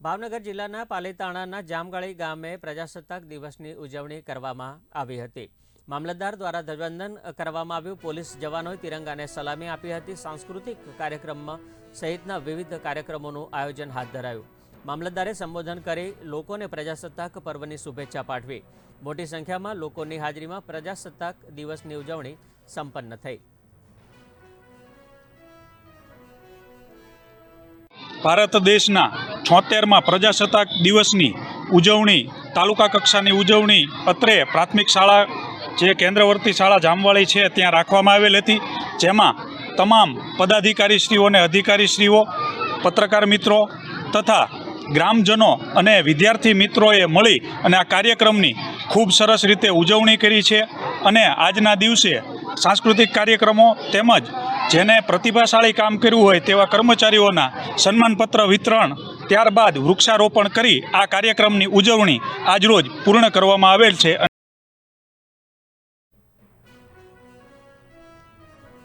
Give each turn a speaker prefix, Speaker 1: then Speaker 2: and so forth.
Speaker 1: ભાવનગર જિલ્લાના પાલીતાણાના જામગાળી ગામે પ્રજાસત્તાક દિવસની ઉજવણી કરવામાં આવી હતી. મામલતદાર દ્વારા ધ્વજવંદન કરવામાં આવ્યું. પોલીસ જવાનોએ તિરંગાને સલામી આપી હતી. સાંસ્કૃતિક કાર્યક્રમમાં સહિતના વિવિધ કાર્યક્રમોનું આયોજન હાથ ધરાયું. મામલતદારે સંબોધન કરી લોકોને પ્રજાસત્તાક પર્વની શુભેચ્છા પાઠવી. મોટી સંખ્યામાં લોકોની હાજરીમાં પ્રજાસત્તાક દિવસની ઉજવણી સંપન્ન થઈ.
Speaker 2: ભારત દેશના છોતેરમાં પ્રજાસત્તાક દિવસની ઉજવણી, તાલુકા કક્ષાની ઉજવણી અત્રે પ્રાથમિક શાળા, જે કેન્દ્રવર્તી શાળા જામવાળી છે, ત્યાં રાખવામાં આવેલ હતી. જેમાં તમામ પદાધિકારીશ્રીઓ અને અધિકારીશ્રીઓ, પત્રકાર મિત્રો તથા ગ્રામજનો અને વિદ્યાર્થી મિત્રોએ મળી અને આ કાર્યક્રમની ખૂબ સરસ રીતે ઉજવણી કરી છે. અને આજના દિવસે સાંસ્કૃતિક કાર્યક્રમો તેમજ જેને પ્રતિભાશાળી કામ કર્યું હોય તેવા કર્મચારીઓના સન્માનપત્ર વિતરણ, ત્યારબાદ વૃક્ષારોપણ કરી આ કાર્યક્રમની ઉજવણી આજરોજ પૂર્ણ કરવામાં આવેલ છે.